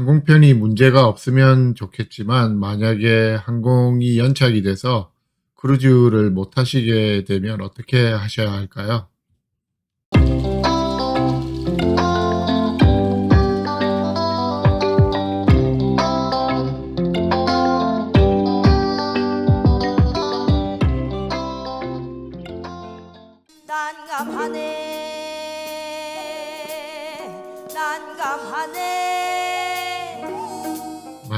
항공편이 문제가 없으면 좋겠지만 만약에 항공이 연착이 돼서 크루즈를 못 하시게 되면 어떻게 하셔야 할까요? 난감하네 난감하네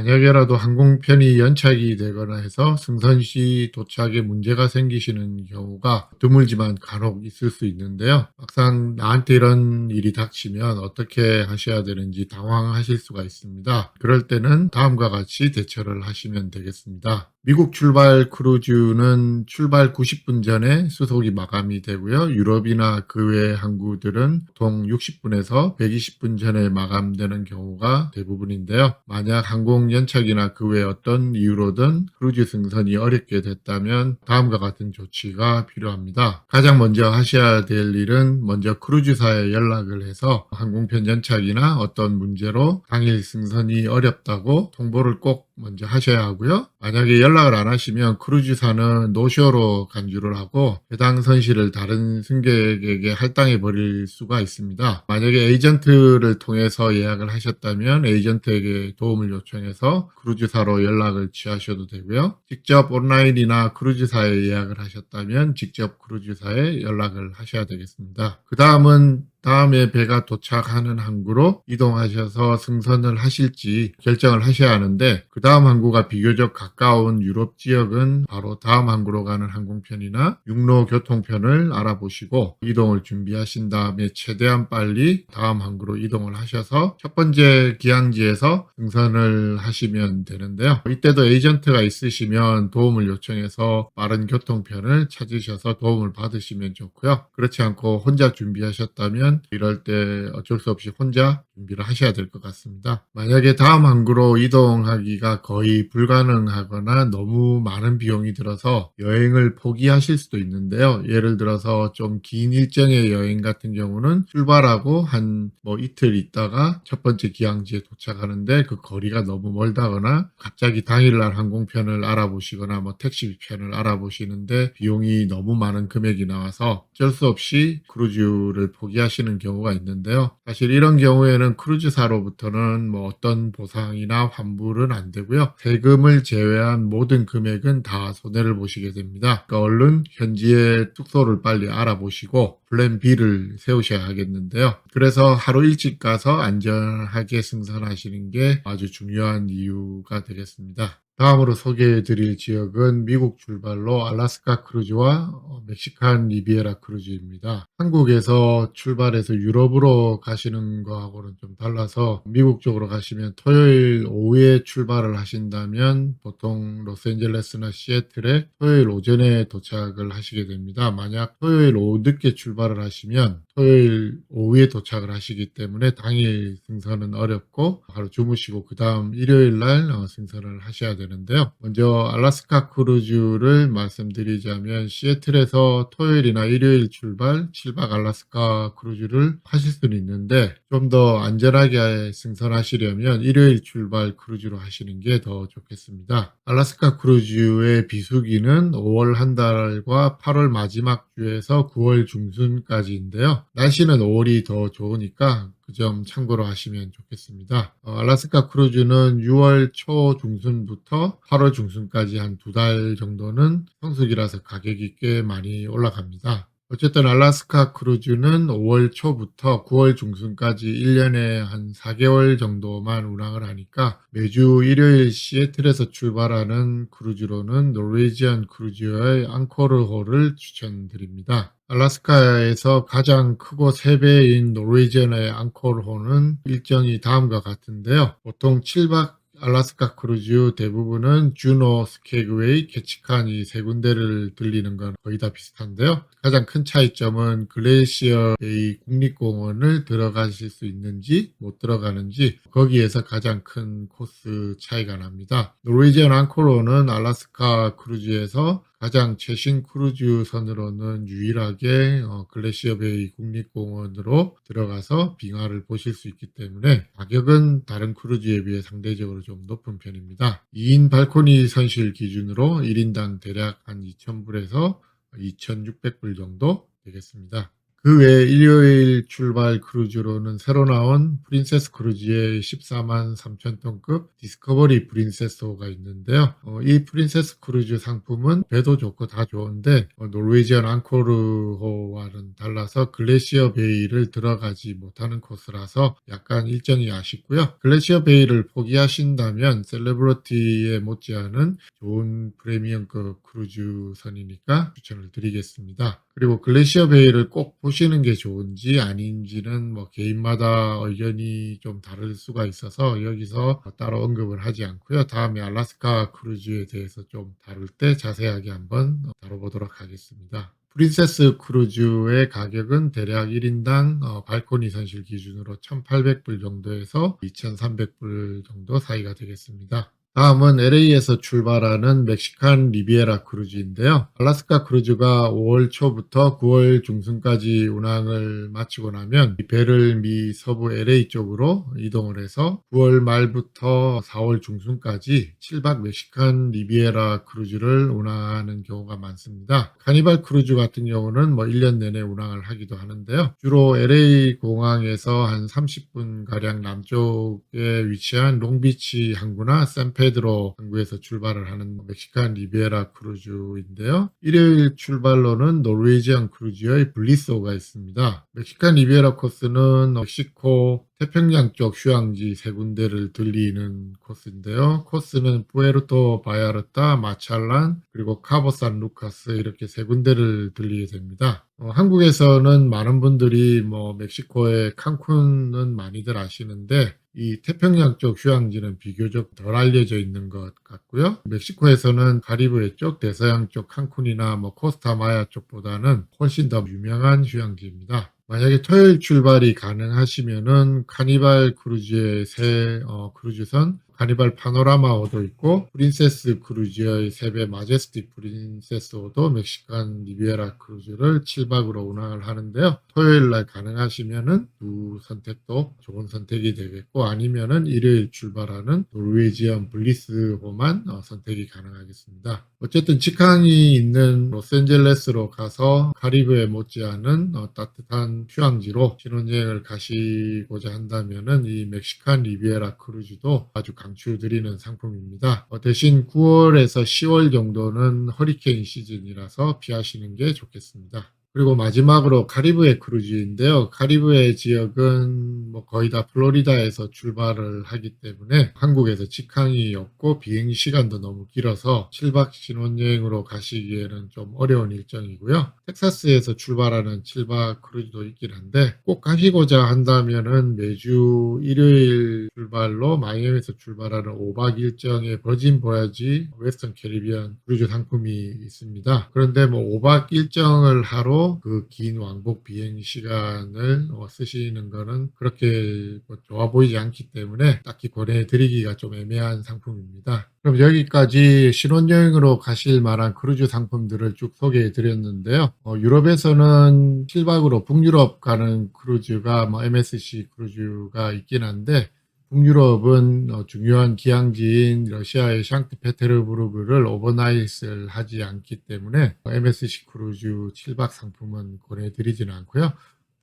만약에라도 항공편이 연착이 되거나 해서 승선 시 도착에 문제가 생기시는 경우가 드물지만 간혹 있을 수 있는데요. 막상 나한테 이런 일이 닥치면 어떻게 하셔야 되는지 당황하실 수가 있습니다. 그럴 때는 다음과 같이 대처를 하시면 되겠습니다. 미국 출발 크루즈는 출발 90분 전에 수속이 마감이 되고요. 유럽이나 그 외 항구들은 보통 60분에서 120분 전에 마감되는 경우가 대부분인데요. 만약 항공 연착이나 그 외 어떤 이유로든 크루즈 승선이 어렵게 됐다면 다음과 같은 조치가 필요합니다. 가장 먼저 하셔야 될 일은 먼저 크루즈사에 연락을 해서 항공편 연착이나 어떤 문제로 당일 승선이 어렵다고 통보를 꼭 먼저 하셔야 하고요. 만약에 연락을 안 하시면 크루즈사는 노쇼로 간주를 하고 해당 선실을 다른 승객에게 할당해 버릴 수가 있습니다. 만약에 에이전트를 통해서 예약을 하셨다면 에이전트에게 도움을 요청해서 크루즈사로 연락을 취하셔도 되고요. 직접 온라인이나 크루즈사에 예약을 하셨다면 직접 크루즈사에 연락을 하셔야 되겠습니다. 그 다음은 다음에 배가 도착하는 항구로 이동하셔서 승선을 하실지 결정을 하셔야 하는데 그 다음 항구가 비교적 가까운 유럽 지역은 바로 다음 항구로 가는 항공편이나 육로 교통편을 알아보시고 이동을 준비하신 다음에 최대한 빨리 다음 항구로 이동을 하셔서 첫 번째 기항지에서 승선을 하시면 되는데요. 이때도 에이전트가 있으시면 도움을 요청해서 빠른 교통편을 찾으셔서 도움을 받으시면 좋고요. 그렇지 않고 혼자 준비하셨다면 이럴 때 어쩔 수 없이 혼자 준비를 하셔야 될 것 같습니다. 만약에 다음 항구로 이동하기가 거의 불가능하거나 너무 많은 비용이 들어서 여행을 포기하실 수도 있는데요. 예를 들어서 좀 긴 일정의 여행 같은 경우는 출발하고 한 뭐 이틀 있다가 첫 번째 기항지에 도착하는데 그 거리가 너무 멀다거나 갑자기 당일날 항공편을 알아보시거나 뭐 택시편을 알아보시는데 비용이 너무 많은 금액이 나와서 어쩔 수 없이 크루즈를 포기하시 는 경우가 있는데요. 사실 이런 경우에는 크루즈사로부터는 뭐 어떤 보상이나 환불은 안 되고요. 세금을 제외한 모든 금액은 다 손해를 보시게 됩니다. 그러니까 얼른 현지의 숙소를 빨리 알아보시고 플랜 B를 세우셔야 하겠는데요. 그래서 하루 일찍 가서 안전하게 승선하시는 게 아주 중요한 이유가 되겠습니다. 다음으로 소개해 드릴 지역은 미국 출발로 알라스카 크루즈와 어, 멕시칸 리비에라 크루즈입니다. 한국에서 출발해서 유럽으로 가시는 거하고는 좀 달라서 미국 쪽으로 가시면 토요일 오후에 출발을 하신다면 보통 로스앤젤레스나 시애틀에 토요일 오전에 도착을 하시게 됩니다. 만약 토요일 오후 늦게 출발 을 하시면 토요일 오후에 도착을 하시기 때문에 당일 승선은 어렵고 하루 주무시고 그 다음 일요일 날 어, 승선을 하셔야 되는데요. 먼저 알라스카 크루즈를 말씀드리자면 시애틀에서 토요일이나 일요일 출발 7박 알라스카 크루즈를 하실 수는 있는데 좀 더 안전하게 승선하시려면 일요일 출발 크루즈로 하시는 게 더 좋겠습니다. 알라스카 크루즈의 비수기는 5월 한 달과 8월 마지막 주에서 9월 중순까지인데요. 날씨는 5월이 더 좋으니까 그 점 참고로 하시면 좋겠습니다. 어, 알라스카 크루즈는 6월 초 중순부터 8월 중순까지 한 두 달 정도는 성수기라서 가격이 꽤 많이 올라갑니다. 어쨌든 알라스카 크루즈는 5월 초부터 9월 중순까지 1년에 한 4개월 정도만 운항을 하니까 매주 일요일 시애틀에서 출발하는 크루즈로는 노르웨지안 크루즈의 앙코르호를 추천드립니다. 알라스카에서 가장 크고 3배인 노르웨지안의 앙코르호는 일정이 다음과 같은데요. 보통 7박 알라스카 크루즈 대부분은 주노, 스케그웨이, 캐치칸 이 세 군데를 들리는 건 거의 다 비슷한데요. 가장 큰 차이점은 글레이시어 베이 국립공원을 들어가실 수 있는지 못 들어가는지 거기에서 가장 큰 코스 차이가 납니다. 노르웨이지안 앙코르는 알라스카 크루즈에서 가장 최신 크루즈선으로는 유일하게 어, 글래시어 베이 국립공원으로 들어가서 빙하를 보실 수 있기 때문에 가격은 다른 크루즈에 비해 상대적으로 좀 높은 편입니다. 2인 발코니 선실 기준으로 1인당 대략 한 2,000불에서 2,600불 정도 되겠습니다. 그 외에 일요일 출발 크루즈로는 새로 나온 프린세스 크루즈의 14만 3천 톤급 디스커버리 프린세스호가 있는데요. 어, 이 프린세스 크루즈 상품은 배도 좋고 다 좋은데 어, 노르웨이지안 앙코르호와는 달라서 글래시어 베이를 들어가지 못하는 코스라서 약간 일정이 아쉽고요. 글래시어 베이를 포기하신다면 셀레브리티에 못지않은 좋은 프리미엄급 크루즈선이니까 추천을 드리겠습니다. 그리고 글래시어 베이를 꼭 보시는 게 좋은지 아닌지는 뭐 개인마다 의견이 좀 다를 수가 있어서 여기서 따로 언급을 하지 않고요. 다음에 알라스카 크루즈에 대해서 좀 다룰 때 자세하게 한번 다뤄보도록 하겠습니다. 프린세스 크루즈의 가격은 대략 1인당 어, 발코니 선실 기준으로 1,800불 정도에서 2,300불 정도 사이가 되겠습니다. 다음은 LA에서 출발하는 멕시칸 리비에라 크루즈인데요. 알라스카 크루즈가 5월 초부터 9월 중순까지 운항을 마치고 나면 이 배를 미 서부 LA 쪽으로 이동을 해서 9월 말부터 4월 중순까지 7박 멕시칸 리비에라 크루즈를 운항하는 경우가 많습니다. 카니발 크루즈 같은 경우는 뭐 1년 내내 운항을 하기도 하는데요. 주로 LA 공항에서 한 30분 가량 남쪽에 위치한 롱비치 항구나 샌페 페드로 항구에서 출발을 하는 멕시칸 리베라 크루즈인데요. 일요일 출발로는 노르웨이지안 크루즈의 블리스호가 있습니다. 멕시칸 리베라 코스는 멕시코 태평양 쪽 휴양지 세 군데를 들리는 코스인데요. 코스는 부에르토 바야르타, 마찰란, 그리고 카보산 루카스 이렇게 세 군데를 들리게 됩니다. 어, 한국에서는 많은 분들이 뭐 멕시코의 칸쿤은 많이들 아시는데 이 태평양 쪽 휴양지는 비교적 덜 알려져 있는 것 같고요. 멕시코에서는 카리브해 쪽, 대서양 쪽 칸쿤이나 뭐 코스타마야 쪽보다는 훨씬 더 유명한 휴양지입니다. 만약에 토요일 출발이 가능하시면은 카니발 크루즈의 새 어, 크루즈선 카니발 파노라마 호도 있고 프린세스 크루즈의 세배 마제스틱 프린세스 호도 멕시칸 리비에라 크루즈를 7박으로 운항을 하는데요. 토요일 날 가능하시면은 두 선택도 좋은 선택이 되겠고 아니면은 일요일 출발하는 노르웨이지안 블리스 호만 어, 선택이 가능하겠습니다. 어쨌든 직항이 있는 로스앤젤레스로 가서 카리브해 못지않은 어, 따뜻한 휴양지로 신혼여행을 가시고자 한다면은 이 멕시칸 리비에라 크루즈도 아주 강 강추드리는 상품입니다. 어, 대신 9월에서 10월 정도는 허리케인 시즌이라서 피하시는 게 좋겠습니다. 그리고 마지막으로 카리브해 크루즈인데요. 카리브해 지역은 뭐 거의 다 플로리다에서 출발을 하기 때문에 한국에서 직항이 없고 비행 시간도 너무 길어서 7박 신혼여행으로 가시기에는 좀 어려운 일정이고요. 텍사스에서 출발하는 7박 크루즈도 있긴 한데 꼭 가시고자 한다면은 매주 일요일 출발로 마이애미에서 출발하는 5박 일정의 버진 보야지 웨스턴 캐리비안 크루즈 상품이 있습니다. 그런데 뭐 5박 일정을 하러 그긴 왕복 비행 시간을 어, 쓰시는 거는 그렇게 뭐 좋아 보이지 않기 때문에 딱히 권해 드리기가 좀 애매한 상품입니다. 그럼 여기까지 신혼여행으로 가실 만한 크루즈 상품들을 쭉 소개해 드렸는데요. 어, 유럽에서는 7박으로 북유럽 가는 크루즈가 뭐 MSC 크루즈가 있긴 한데 북유럽은 어, 중요한 기항지인 러시아의 샹트페테르부르크를 오버나잇을 하지 않기 때문에 MSC 크루즈 7박 상품은 권해드리지는 않고요.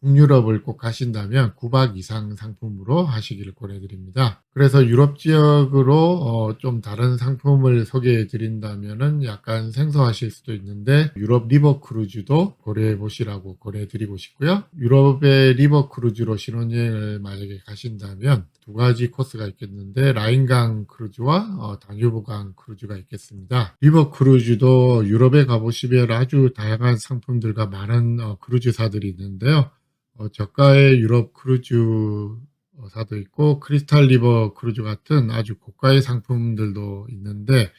북유럽을 꼭 가신다면 9박 이상 상품으로 하시기를 권해드립니다. 그래서 유럽 지역으로 어, 좀 다른 상품을 소개해 드린다면 약간 생소하실 수도 있는데 유럽 리버 크루즈도 고려해 보시라고 권해드리고 싶고요. 유럽의 리버 크루즈로 신혼여행을 만약에 가신다면 두 가지 코스가 있겠는데 라인강 크루즈와 어, 다뉴브강 크루즈가 있겠습니다. 리버 크루즈도 유럽에 가보시면 아주 다양한 상품들과 많은 어, 크루즈사들이 있는데요. 어, 저가의 유럽 크루즈사도 있고 크리스탈 리버 크루즈 같은 아주 고가의 상품들도 있는데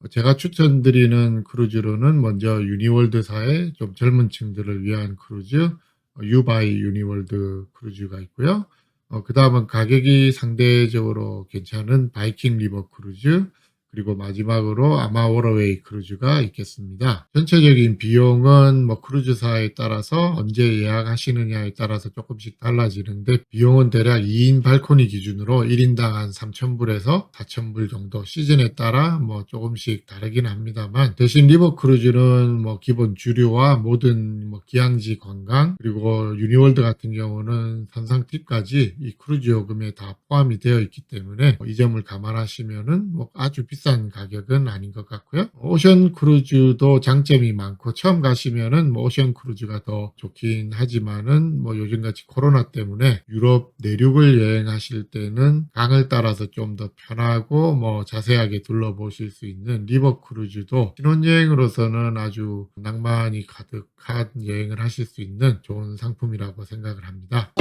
어, 제가 추천드리는 크루즈로는 먼저 유니월드사의 좀 젊은 층들을 위한 크루즈 어, 유바이 유니월드 크루즈가 있고요. 어, 그 다음은 가격이 상대적으로 괜찮은 바이킹 리버 크루즈 그리고 마지막으로 아마오러웨이 크루즈가 있겠습니다. 전체적인 비용은 뭐 크루즈사에 따라서 언제 예약하시느냐에 따라서 조금씩 달라지는데 비용은 대략 2인 발코니 기준으로 1인당 한 3,000불에서 4,000불 정도 시즌에 따라 뭐 조금씩 다르긴 합니다만 대신 리버 크루즈는 뭐 기본 주류와 모든 뭐 기항지 관광 그리고 유니월드 같은 경우는 선상 팁까지 이 크루즈 요금에 다 포함이 되어 있기 때문에 이 점을 감안하시면은 뭐 아주 비싼 가격은 아닌 것 같고요. 오션 크루즈도 장점이 많고 처음 가시면은 뭐 오션 크루즈가 더 좋긴 하지만은 뭐 요즘같이 코로나 때문에 유럽 내륙을 여행하실 때는 강을 따라서 좀 더 편하고 뭐 자세하게 둘러보실 수 있는 리버 크루즈도 신혼여행으로서는 아주 낭만이 가득한 여행을 하실 수 있는 좋은 상품이라고 생각을 합니다.